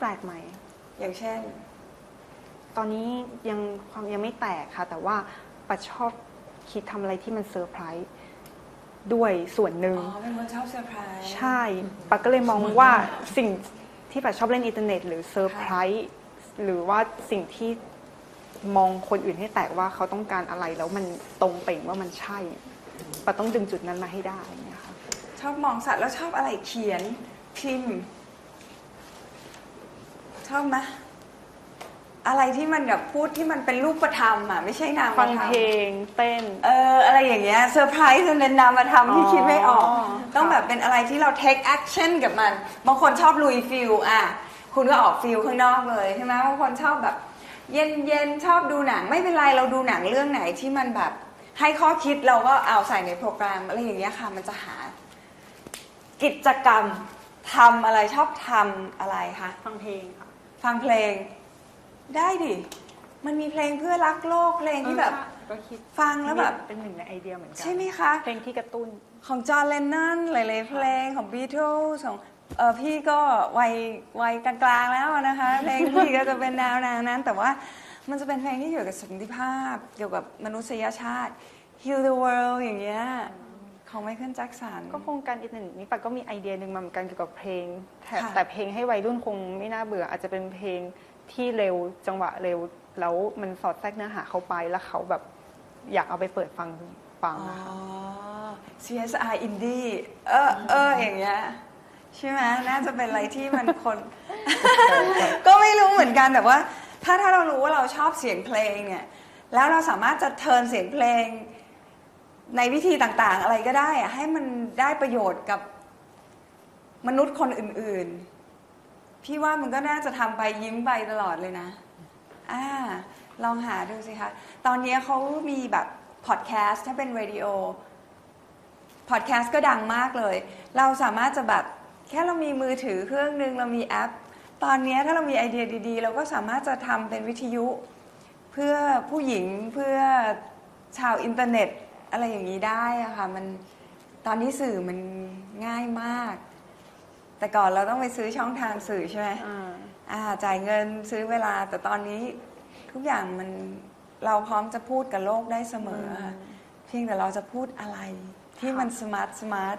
แปลกใหม่ อย่างเช่น ตอนนี้ยังความยังไม่แตกค่ะ แต่ว่าปัดชอบคิดทำอะไรที่มันเซอร์ไพรส์ด้วยส่วนหนึ่ง อ๋อ เป็นคนชอบเซอร์ไพรส์ ใช่ ปัดก็เลยมองว่าสิ่งที่ปัดชอบเล่นอินเทอร์เน็ต หรือเซอร์ไพรส์หรือว่าสิ่งที่มองคนอื่นให้แตกว่าเขาต้องการอะไรแล้วมันตรงเป่งว่ามันใช่ปัดต้องดึงจุดนั้นมาให้ได้เนี่ยค่ะชอบมองสัตว์แล้วชอบอะไรเขียนพิมพ์ ชอบไหมอะไรที่มันแบบพูดที่มันเป็นรูปธรรมอะไม่ใช่นามฟังธรรมเพลงเต้น เอออะไรอย่างเงี้ยเซอร์ไพรส์จนเป็นนามธรรมที่อ๋อคิดไม่ออกค่ะต้องแบบเป็นอะไรที่เรา take action กับมัน บางคนชอบลุยฟิลอะ คุณก็ออกฟิลข้างนอกเลยใช่ไหมบางคนชอบแบบ เย็นเย็นๆชอบดูหนังไม่เป็นไรเราดูหนังเรื่องไหนที่มันแบบ ให้ข้อคิดเราก็เอาใส่ในโปรแกรมอะไรอย่างเงี้ยค่ะ มันจะหา กิจกรรมทำอะไรชอบทำอะไรคะ ฟังเพลงค่ะ ฟังเพลง ได้ดิ มันมีเพลงเพื่อรักโลกเพลงที่แบบ ก็คิดฟังแล้วแบบ เป็นหนึ่งในไอเดียเหมือนกันใช่ไหมคะ เพลงที่กระตุ้น ของจอห์นเลนนอนหลายๆเพลงของ Beatles ของเออพี่ก็วัยวัยกลางๆแล้วนะคะ เพลงพี่ก็จะเป็นแนวแนวนั้น แต่ว่ามันจะเป็นเพลงที่เกี่ยวกับสันติภาพ เกี่ยวกับมนุษยชาติ Heal the World อย่างเงี้ย ของไมเคิลแจ็คสัน ก็โครงการอินเทอร์เน็ตนี้ปัดก็มีไอเดียหนึ่งมาเหมือนกันเกี่ยวกับเพลงแต่ค่ะ แต่เพลงให้วัยรุ่นคงไม่น่าเบื่อ อาจจะเป็นเพลงที่เร็วจังหวะเร็ว แล้วมันสอดแทรกเนื้อหาเข้าไปแล้วเขาแบบอยากเอาไปเปิดฟังฟังอ๋ออะค่ะ CSR Indie เออเอออย่างเงี้ยใช่ไหมน่าจะเป็นอะไรที่มันคน ก็ไม่รู้เหมือนกันแต่ว่า ถ้าถ้าเรารู้ว่าเราชอบเสียงเพลงเนี่ย แล้วเราสามารถจะเทิร์นเสียงเพลง ในวิธีต่างๆ อะไรก็ได้อะให้มันได้ประโยชน์กับมนุษย์คนอื่นๆ พี่ว่ามันก็น่าจะทำไปยิ้มไปตลอดเลยนะ อ่า ลองหาดูสิคะ ตอนนี้เขามีแบบพอดแคสต์ถ้าเป็นเรดิโอ พอดแคสต์ก็ดังมากเลย เราสามารถจะแบบแค่เรามีมือถือเครื่องหนึ่งเรามีแอป ตอนนี้ถ้าเรามีไอเดียดีๆ เราก็สามารถจะทำเป็นวิทยุ เพื่อผู้หญิงเพื่อชาวอินเทอร์เน็ต อะไรอย่างนี้ได้อะค่ะมันตอนนี้สื่อมันง่ายมาก แต่ก่อนเราต้องไปซื้อช่องทางสื่อใช่ไหมอ่า อ่าจ่ายเงินซื้อเวลา แต่ตอนนี้ทุกอย่างมันเราพร้อมจะพูดกับโลกได้เสมอค่ะเพียงแต่เราจะพูดอะไร ที่มันสมาร์ทสมาร์ท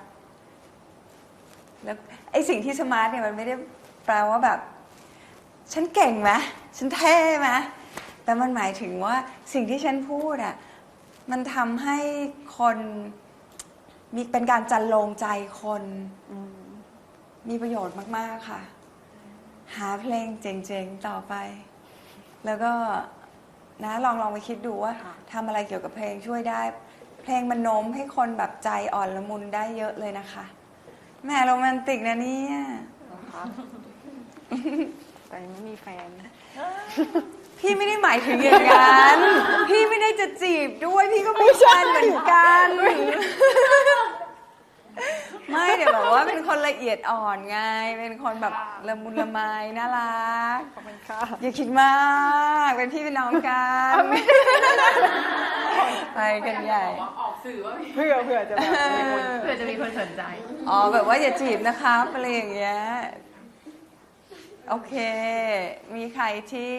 แล้วไอสิ่งที่สมาร์ทเนี่ยมันไม่ได้แปลว่าแบบ ฉันเก่งไหมฉันเท่ไหมแต่มันหมายถึงว่าสิ่งที่ฉันพูดอะ มันทำให้คนมีเป็นการจันโลงใจคนอืมมีประโยชน์มาก ๆ ค่ะ หาเพลงเจ๋ง ๆ ต่อไป แล้วก็นะลองลองไปคิดดูว่าทำอะไรเกี่ยวกับเพลงช่วยได้ เพลงมันโน้มให้คนแบบใจอ่อนละมุนได้เยอะเลยนะคะแหม่โรแมนติกนะเนี่ยนะคะแต่ยังไม่มีแฟน พี่ไม่ได้หมายถึงอย่างนั้น พี่ไม่ได้จะจีบด้วยพี่ก็ไม่ใช่เหมือนกัน ไม่เดี๋ยวแบบว่าเป็นคนละเอียดอ่อนไง เป็นคนแบบละมุนละไมน่ารัก ขอบคุณค่ะ อย่าคิดมาก เป็นพี่เป็นน้องกันไปกันใหญ่บอกว่าออกสื่อว่ามีเพื่อเพื่อจะแบบมีคนเผื่อจะมีคนสนใจ อ๋อแบบว่าอย่าจีบนะครับอะไรอย่างเงี้ย โอเค มีใครที่